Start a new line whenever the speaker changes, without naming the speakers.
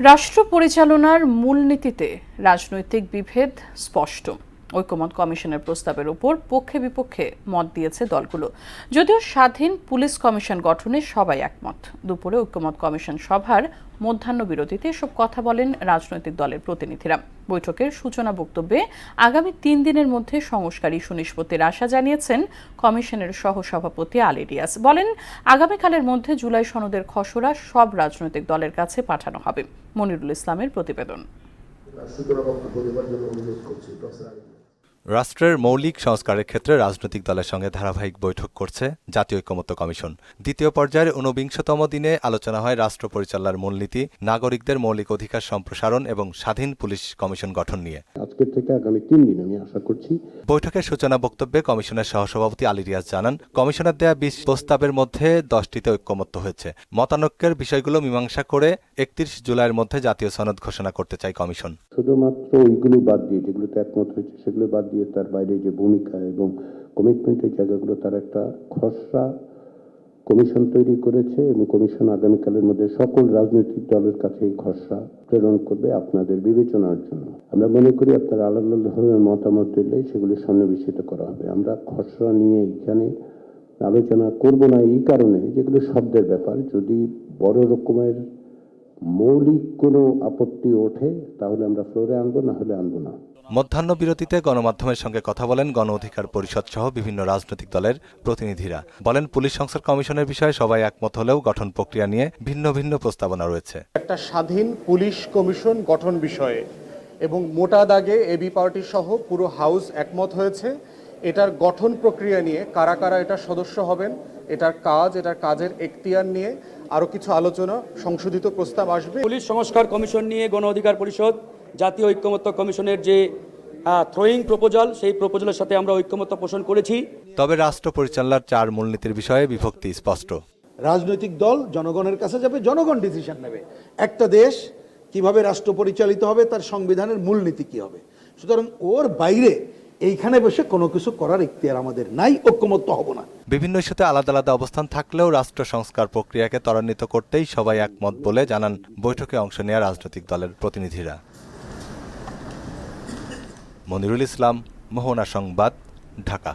রাষ্ট্র পরিচালনার মূলনীতিতে রাজনৈতিক বিভেদ স্পষ্ট। ঐকমত কমিশনের প্রস্তাবের উপর পক্ষে বিপক্ষে মত দিয়েছে দলগুলো। যদিও স্বাধীন পুলিশ কমিশন গঠনে সবাই একমত। দুপুরে ঐকমত কমিশন সভার মধ্যাহ্ন বিরতিতে এসব কথা বলেন রাজনৈতিক দলের প্রতিনিধিরা। বৈঠকের সূচনা বক্তব্যে আগামী তিন দিনের মধ্যে সংস্কার ইস্যু নিষ্পত্তির আশা জানিয়েছেন কমিশনের সহসভাপতি আলী রিয়াজ। বলেন, আগামীকালের মধ্যে জুলাই সনদের খসড়া সব রাজনৈতিক দলের কাছে পাঠানো হবে। মনিরুল ইসলামের প্রতিবেদন।
রাষ্ট্রের মৌলিক সংস্কারের ক্ষেত্রে রাজনৈতিক দলের সঙ্গে ধারাবাহিক বৈঠক করছে জাতীয় ঐকমত্য কমিশন। দ্বিতীয় পর্যায়ের ঊনবিংশতম দিনে আলোচনা হয় রাষ্ট্র পরিচালনার মূলনীতি, নাগরিকদের মৌলিক অধিকার সম্প্রসারণ এবং স্বাধীন পুলিশ কমিশন গঠন নিয়ে।
আজকের থেকে আগামী তিন দিন আমি আশা করছি।
বৈঠকের সূচনা বক্তব্যে কমিশনের সহসভাপতি আলী রিয়াজ জানান কমিশনের দেয়া বিশ প্রস্তাবের মধ্যে দশটিতে ঐক্যমত্য হয়েছে। মতানৈক্যের বিষয়গুলো মীমাংসা করে একত্রিশ জুলাইয়ের মধ্যে জাতীয় সনদ ঘোষণা করতে চায় কমিশন।
শুধুমাত্র ওইগুলো বাদ দিয়ে যেগুলোতে একমত হয়েছে সেগুলো বাদ দিয়ে তার বাইরে যে ভূমিকা এবং কমিটমেন্টের জায়গাগুলো তার একটা খসড়া কমিশন তৈরি করেছে এবং কমিশন আগামীকালের মধ্যে সকল রাজনৈতিক দলের কাছে খসড়া প্রেরণ করবে আপনাদের বিবেচনার জন্য। আমরা মনে করি আপনারা আলাদা আলাদাভাবে মতামত দিলে সেগুলি সন্নিবেশিত করা হবে। আমরা খসড়া নিয়ে এখানে আলোচনা করব না এই কারণে যেগুলো শব্দের ব্যাপার। যদি বড় রকমের মৌলিক কোনো আপত্তি ওঠে তাহলে আমরা ফ্লোরে আনব না হলে আনব না।
মধ্যাহ্ন বিরতিতে গণমাধ্যমের সঙ্গে কথা বলেন গণ অধিকার পরিষদ সহ বিভিন্ন রাজনৈতিক দলের প্রতিনিধিরা। বলেন পুলিশ সংস্কার কমিশনের বিষয়ে সবাই একমত হলেও গঠন প্রক্রিয়া নিয়ে ভিন্ন ভিন্ন প্রস্তাবনা রয়েছে।
একটা স্বাধীন পুলিশ কমিশন গঠন বিষয়ে এবং মোটা দাগে এবি পার্টি সহ পুরো হাউস একমত হয়েছে। এটার গঠন প্রক্রিয়া নিয়ে কারা কারা এটার সদস্য হবেন এটার কাজ এটার কাজের এখতিয়ার নিয়ে আরও কিছু আলোচনা সংশোধিত প্রস্তাব আসবে।
পুলিশ সংস্কার কমিশন নিয়ে গণ অধিকার পরিষদ জাতীয় ঐক্যমত্য কমিশনের যে থ্রোয়িং প্রপোজাল সেই প্রপোজালের সাথে আমরা ঐক্যমত্য পোষণ করেছি।
তবে রাষ্ট্র পরিচালনার চার মূলনীতির বিষয়ে বিভক্তি স্পষ্ট।
রাজনৈতিক দল জনগণের কাছে যাবে জনগণ ডিসিশন নেবে। একটা দেশ কীভাবে রাষ্ট্র পরিচালিত হবে তার সংবিধানের মূলনীতি কি হবে? সুতরাং ওর বাইরে এইখানে বসে কোনো কিছু করার ইখতিয়ার আমাদের নাই, ঐক্যমত্য হব না।
বিভিন্ন ইস্যুতে আলাদা আলাদা অবস্থান থাকলেও রাষ্ট্র সংস্কার প্রক্রিয়াকে ত্বরান্বিত করতেই সবাই একমত বলে জানান বৈঠকে অংশ নেওয়া রাজনৈতিক দলের প্রতিনিধিরা। মনিরুল ইসলাম, মোহনা সংবাদ, ঢাকা।